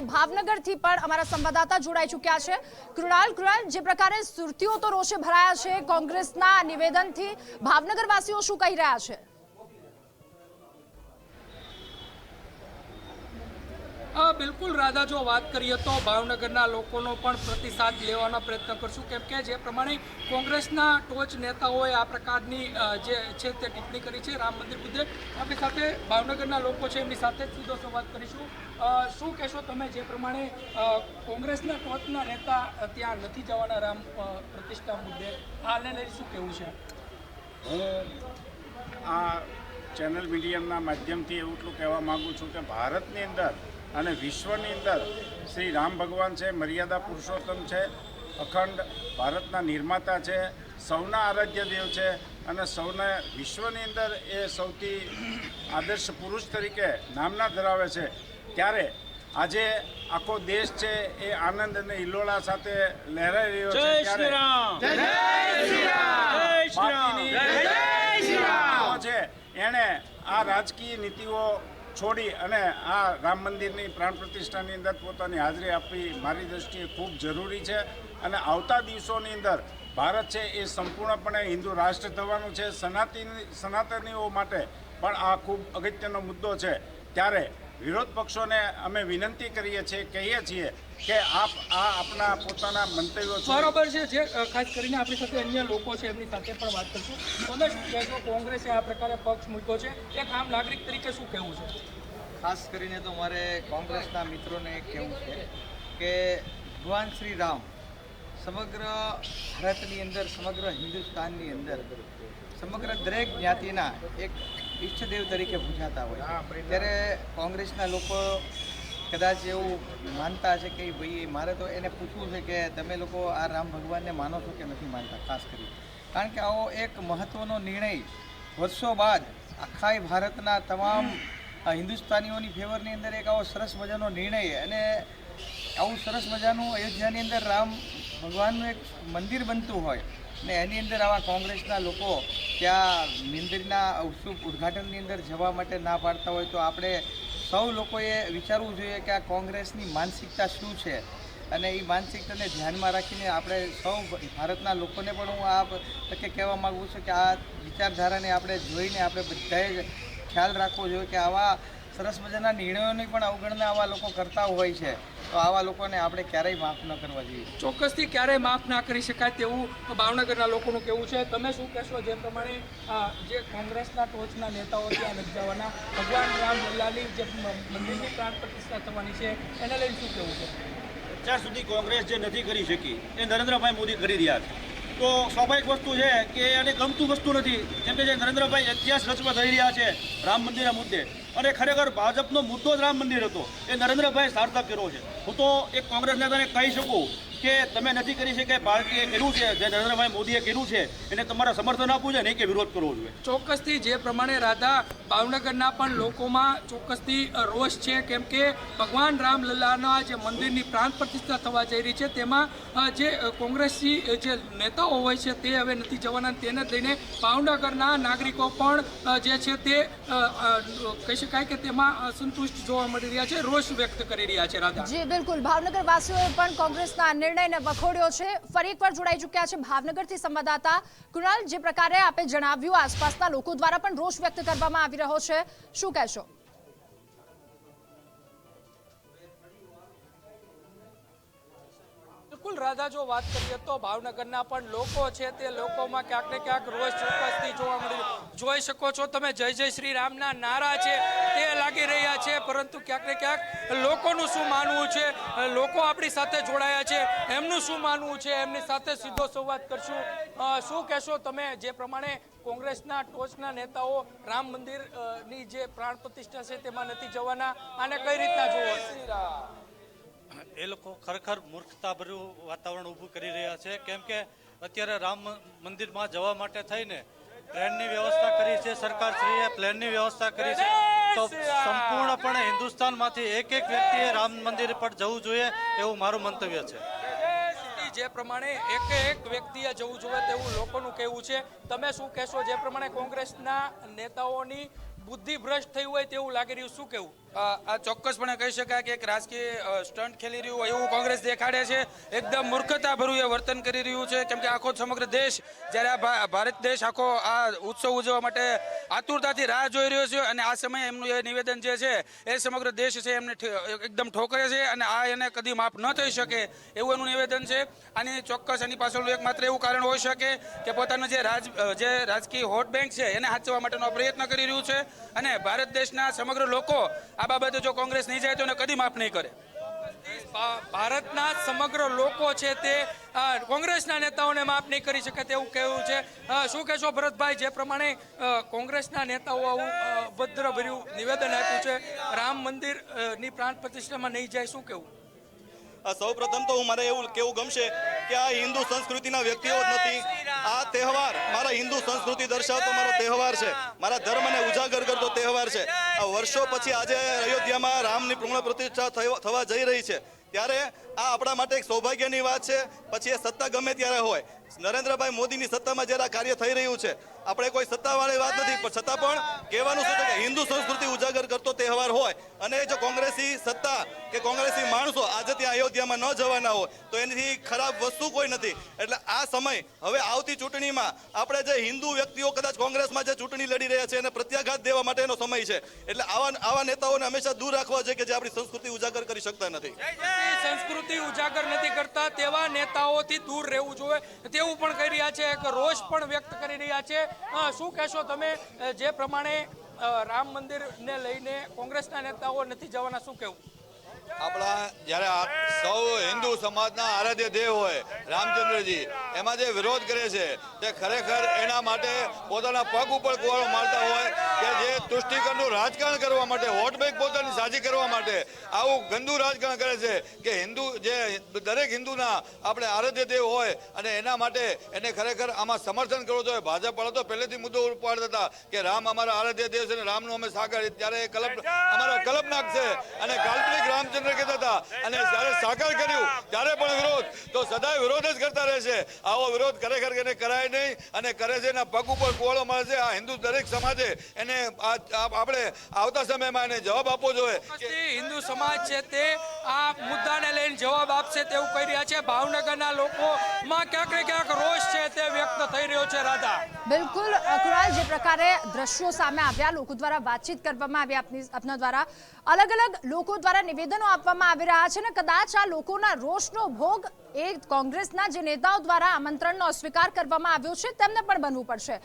તો ભાવનગરથી પણ અમારા સંવાદદાતા જોડાઈ ચૂક્યા છે. કૃણાલ કૃણાલ, જે પ્રકારે સુરતીઓ તો રોષે ભરાયા છે, કોંગ્રેસના નિવેદનથી ભાવનગરવાસીઓ શું કહી રહ્યા છે? બિલકુલ રાધા, જો વાત કરીએ તો ભાવનગરના લોકોનો પણ પ્રતિસાદ લેવાનો પ્રયત્ન કરશું. કેમ કે જે પ્રમાણે કોંગ્રેસના ટોચ નેતાઓએ આ પ્રકારની જે છે તે ટિપ્પણી કરી છે, રામ મંદિર મુદ્દે આપણી સાથે ભાવનગરના લોકો છે એમની સાથે જ સીધો સંવાદ કરીશું. શું કહેશો તમે જે પ્રમાણે કોંગ્રેસના ટોચના નેતા ત્યાં નથી જવાના રામ પ્રતિષ્ઠા મુદ્દે? હાલને લઈ શું કહેવું છે? હું આ ચેનલ મીડિયમના માધ્યમથી એટલું કહેવા માગું છું કે ભારતની અંદર અને વિશ્વની અંદર શ્રી રામ ભગવાન છે મર્યાદા પુરુષોત્તમ છે અખંડ ભારતના નિર્માતા છે સૌના આરાધ્ય દેવ છે અને સૌને વિશ્વની અંદર એ સૌથી આદર્શ પુરુષ તરીકે નામના ધરાવે છે. ત્યારે આજે આખો દેશ છે એ આનંદ અને હિલોળા સાથે લહેરાઈ રહ્યો છે. ત્યારે છે એણે આ રાજકીય નીતિઓ છોડી અને આ રામ મંદિરની પ્રાણ પ્રતિષ્ઠાની અંદર પોતાની હાજરી આપવી મારી દ્રષ્ટિએ ખૂબ જરૂરી છે. અને આવતા દિવસોની અંદર ભારત છે એ સંપૂર્ણપણે હિન્દુ રાષ્ટ્ર થવાનું છે. સનાતની, સનાતનીઓ માટે પણ આ ખૂબ અગત્યનો મુદ્દો છે. ત્યારે વિરોધ પક્ષોને અમે વિનંતી કરીએ છીએ કહીએ છીએ કે આપ આ આપણા પોતાના મંતવ્યો બરાબર બરોબર છે જે ખાસ કરીને આપણી સાથે અન્ય લોકો છે એમની સાથે પણ વાત કરશું. તમે શું કહેશો કોંગ્રેસે આ પ્રકારે પક્ષ મૂક્યો છે એક આમ નાગરિક તરીકે શું કહેવું છે? ખાસ કરીને તો મારે કોંગ્રેસના મિત્રોને કહેવું છે કે ભગવાન શ્રી રામ સમગ્ર ભારતની અંદર સમગ્ર હિન્દુસ્તાનની અંદર સમગ્ર દરેક જ્ઞાતિના એક ઈષ્ટદેવ તરીકે પૂજાતા હોય. ત્યારે કોંગ્રેસના લોકો કદાચ એવું માનતા છે કે ભાઈ મારે તો એને પૂછવું છે કે તમે લોકો આ રામ ભગવાનને માનો છો કે નથી માનતા? ખાસ કરી કારણ કે આવો એક મહત્ત્વનો નિર્ણય વર્ષો બાદ આખા ભારતના તમામ હિન્દુસ્તાનીઓની ફેવરની અંદર એક આવો સરસ મજાનો નિર્ણય અને આવું સરસ મજાનું અયોધ્યાની અંદર રામ ભગવાનનું એક મંદિર બનતું હોય ને એની અંદર આવા કોંગ્રેસના લોકો ત્યાં મંદિરના શુભ ઉદ્ઘાટનની અંદર જવા માટે ના પાડતા હોય તો આપણે સૌ લોકોએ વિચારવું જોઈએ કે આ કોંગ્રેસની માનસિકતા શું છે. અને એ માનસિકતાને ધ્યાનમાં રાખીને આપણે સૌ ભારતના લોકોને પણ હું આ તકે કહેવા માગું છું કે આ વિચારધારાને આપણે જોઈને આપણે બધાએ ખ્યાલ રાખવો જોઈએ કે આવા સરસ મજાના નિર્ણયોની પણ અવગણના આવા લોકો કરતા હોય છે. તો આવા લોકોને આપણે ક્યારેય માફ ન કરવા જોઈએ. ચોક્કસથી ક્યારેય માફ ના કરી શકાય તેવું ભાવનગરના લોકોનું કેવું છે. તમે શું કહેશો? જે પ્રમાણે જે કોંગ્રેસના ટોચના નેતાઓ ત્યાં નથી જવાના ભગવાન રામ લલ્લાની જે મંદિરની પ્રાણ પ્રતિષ્ઠા થવાની છે એને લઈને શું કહેવું છે? અત્યાર સુધી કોંગ્રેસ જે નથી કરી શકી એ નરેન્દ્રભાઈ મોદી કરી રહ્યા છે. તો સ્વાભાવિક વસ્તુ છે કે એને ગમતું વસ્તુ નથી. કેમ કે જે નરેન્દ્રભાઈ ઇતિહાસ રચવા થઈ રહ્યા છે રામ મંદિરના મુદ્દે. અને ખરેખર ભાજપનો મુદ્દો જ રામ મંદિર હતો. એ નરેન્દ્રભાઈ સાર્થક કર્યો છે. હું તો એક કોંગ્રેસ નેતાને કહી શકું કે તમે નથી કરી શકે પાર્ટીએ કર્યું છે જે નરેન્દ્રભાઈ મોદીએ કર્યું છે એને તમારા સમર્થન આપવું છે નહીં કે વિરોધ કરવો જોઈએ? ચોક્કસથી જે પ્રમાણે રાધા ભાવનગરના પણ લોકોમાં ચોક્કસથી રોષ છે કેમ કે ભગવાન રામ લલ્લાના જે મંદિરની પ્રાણ પ્રતિષ્ઠા થવા જઈ રહી છે તેમાં જે કોંગ્રેસની કોંગ્રેસી જે નેતાઓ હોય છે તે હવે નથી જવાના તેને લઈને ભાવનગરના નાગરિકો પણ જે છે તે કહી શકાય કે તેમાં અસંતુષ્ટ જોવા મળી રહ્યા છે રોષ વ્યક્ત કરી રહ્યા છે રાધા. જી બિલકુલ. ભાવનગર વાસીઓએ પણ કોંગ્રેસના નિર્ણયને વખોડ્યો છે. ફરી એકવાર જોડાઈ ચૂક્યા છે ભાવનગરથી સંવાદદાતા કૃણાલ. જે પ્રકારે આપે જણાવ્યું, આસપાસના લોકો દ્વારા પણ રોષ વ્યક્ત કરવામાં આવી રહ્યો છે. શું કહેશો? બિલકુલ રાધા, જો વાત કરીએ તો ભાવનગરના પણ લોકો છે તે લોકોમાં ક્યાંક ને ક્યાંક રોષ ચોક્કસથી જોવા મળ્યું જોઈ શકો છો તમે, જય જય શ્રી રામના નારા છે. તે રહ્યા છે, પરંતુ ક્યાંક ને ક્યાંક લોકોનું શું માનવું છે? લોકો આપણી સાથે જોડાયા છે, એમનું શું માનવું છે? એમની સાથે સીધો સંવાદ કરશું. શું કહેશો તમે? જે પ્રમાણે કોંગ્રેસના ટોચના નેતાઓ રામ મંદિરની જે પ્રાણ પ્રતિષ્ઠા છે તેમાં નથી જવાના, આને કઈ રીતના જોવો એ લોકો ખરેખર મૂર્ખતાભર્યું વાતાવરણ ઊભું કરી રહ્યા છે. કેમ કે અત્યારે રામ મંદિરમાં જવા માટે થઈને ટ્રેનની વ્યવસ્થા કરી છે સરકારશ્રીએ, પ્લેનની વ્યવસ્થા કરી છે. તો સંપૂર્ણપણે હિન્દુસ્તાનમાંથી એક એક વ્યક્તિએ રામ મંદિર પર જવું જોઈએ એવું મારું મંતવ્ય છે. જે પ્રમાણે એક એક વ્યક્તિએ જવું જોઈએ તેવું લોકોનું કહેવું છે. તમે શું કહેશો? જે પ્રમાણે કોંગ્રેસના નેતાઓની બુદ્ધિ ભ્રષ્ટ થઈ હોય તેવું લાગી રહ્યું. શું કેવું આ ચોક્કસપણે કહી શકાય કે એક રાજકીય સ્ટન્ટ ખેલી રહ્યું હોય એવું કોંગ્રેસ દેખાડે છે. એકદમ મૂર્ખતાભર્યું એ વર્તન કરી રહ્યું છે. કેમ કે આખો સમગ્ર દેશ, જ્યારે આ ભારત દેશ આખો આ ઉત્સવ ઉજવવા માટે આતુરતાથી રાહ જોઈ રહ્યો છે અને આ સમયે એમનું એ નિવેદન જે છે, એ સમગ્ર દેશ છે એમને એકદમ ઠોકરે છે અને આ એને કદી માફ ન થઈ શકે એવું એનું નિવેદન છે. આની ચોક્કસ એની પાછળનું એકમાત્ર એવું કારણ હોઈ શકે કે પોતાનું જે રાજ જે રાજકીય હોટ બેંક છે એને હાચવા માટેનો પ્રયત્ન કરી રહ્યું છે. અને ભારત દેશના સમગ્ર લોકો આ બાબતે જો કોંગ્રેસ નહીં જાય તો એને કદી માફ નહીં કરે. ભારતના સમગ્ર લોકો છે તે કોંગ્રેસના નેતાઓને માફ નહીં કરી શકે તેવું કહેવું છે. શું કહેશો ભરતભાઈ? જે પ્રમાણે કોંગ્રેસના નેતાઓ આવું ભદ્રભર્યું નિવેદન આપ્યું છે. રામ મંદિરની પ્રાણ પ્રતિષ્ઠામાં નહીં જાય શું કેવું સૌ પ્રથમ તો હું મારે એવું કેવું ગમશે કે આ હિન્દુ સંસ્કૃતિના વ્યક્તિઓ જ નથી. આ તહેવાર મારા હિન્દુ સંસ્કૃતિ દર્શાવતો મારો તહેવાર છે. મારા ધર્મને ઉજાગર છે. વર્ષો પછી આજે અયોધ્યામાં રામની પૂર્ણ પ્રતિષ્ઠા થવા જઈ રહી છે. ત્યારે આ આપણા માટે એક સૌભાગ્યની વાત છે. પછી એ સત્તા ગમે ત્યારે હોય. નરેન્દ્રભાઈ મોદીની સત્તામાં જ્યારે આ કાર્ય થઈ રહ્યું છે, આપણે કોઈ સત્તાવાળી વાત નથી, પણ છતાં પણ કહેવાનું છે કે હિન્દુ સંસ્કૃતિ ઉજાગર કરતો તહેવાર હોય અને જો કોંગ્રેસી સત્તા કે કોંગ્રેસી માણસો આજે ત્યાં અયોધ્યામાં ન જવાના હોય, તો એની ખરાબ વસ્તુ કોઈ નથી. એટલે આ સમય હવે આવતી ચૂંટણીમાં આપણે જે હિન્દુ વ્યક્તિઓ કદાચ કોંગ્રેસમાં જે ચૂંટણી લડી રહ્યા છે, એને પ્રત્યાઘાત દેવા માટેનો સમય છે. એટલે આવા આવા નેતાઓને હંમેશા દૂર રાખવા જોઈએ કે જે આપણી સંસ્કૃતિ ઉજાગર કરી શકતા નથી. સંસ્કૃતિ ઉજાગર નથી કરતા તેવા નેતાઓથી દૂર રહેવું જોઈએ. તેવું પણ કહી રહ્યા છે એક રોષ પણ વ્યક્ત કરી રહ્યા છે. શું કહેશો તમે? જે પ્રમાણે રામ મંદિરને લઈને કોંગ્રેસના નેતાઓ નથી જવાના, શું કહેવું? આપણા જ્યારે સૌ હિન્દુ સમાજના આરાધ્ય દેવ હોય, રામચંદ્રજી, એમાં જે વિરોધ કરે છે, તે ખરેખર એના માટે પોતાના પગ ઉપર કુવાળો મારતા હોય કે જે તુષ્ટિકરણનું રાજકારણ કરવા માટે, વોટ બેંક પોતાની સાજી કરવા માટે આવું ગંદુ રાજકારણ કરે છે કે હિન્દુ જે દરેક હિન્દુના આપણે આરાધ્ય દેવ હોય અને એના માટે એને ખરેખર આમાં સમર્થન કરવું જોઈએ. ભાજપ વાળા તો પહેલેથી મુદ્દો ઉપાડતા હતા કે રામ અમારા આરાધ્ય દેવ છે અને રામનું અમે સાગર, ત્યારે એ કલ્પ, અમારા કલ્પ છે અને કાલ્પનિક રામચંદ્ર કહેતા હતા. અને જ્યારે સાકાર કર્યું, ત્યારે પણ વિરોધ. તો સદાય વિરોધ જ કરતા રહેશે આવો વિરોધ ખરેખર એને કરાય નહીં અને કરે છે એના પગ ઉપર કોળો મળે છે. આ હિન્દુ દરેક સમાજે એને આપણે આવતા સમયમાં એને જવાબ આપવો જોઈએ. હિન્દુ સમાજ છે તે આ મુદ્દાને લઈને જવાબ આપશે તેવું કહી રહ્યા છે. ભાવનગરના લોકોમાં ક્યાંક ને ક્યાંક રોષ છે તે વ્યક્ત થઈ રહ્યો છે, રાધા. બિલકુલ અ, જે પ્રકારે દ્રશ્યો સામે આવ્યા લોકો દ્વારા વાતચીત કરવામાં આવી આપની આપના દ્વારા. અલગ અલગ લોકો દ્વારા નિવેદનો આપવામાં આવી રહ્યા છે ને કદાચ આ લોકોના રોષનો ભોગ એ કોંગ્રેસના જે નેતાઓ દ્વારા આમંત્રણનો અસ્વીકાર કરવામાં આવ્યો છે તેમને પણ બનવું પડશે.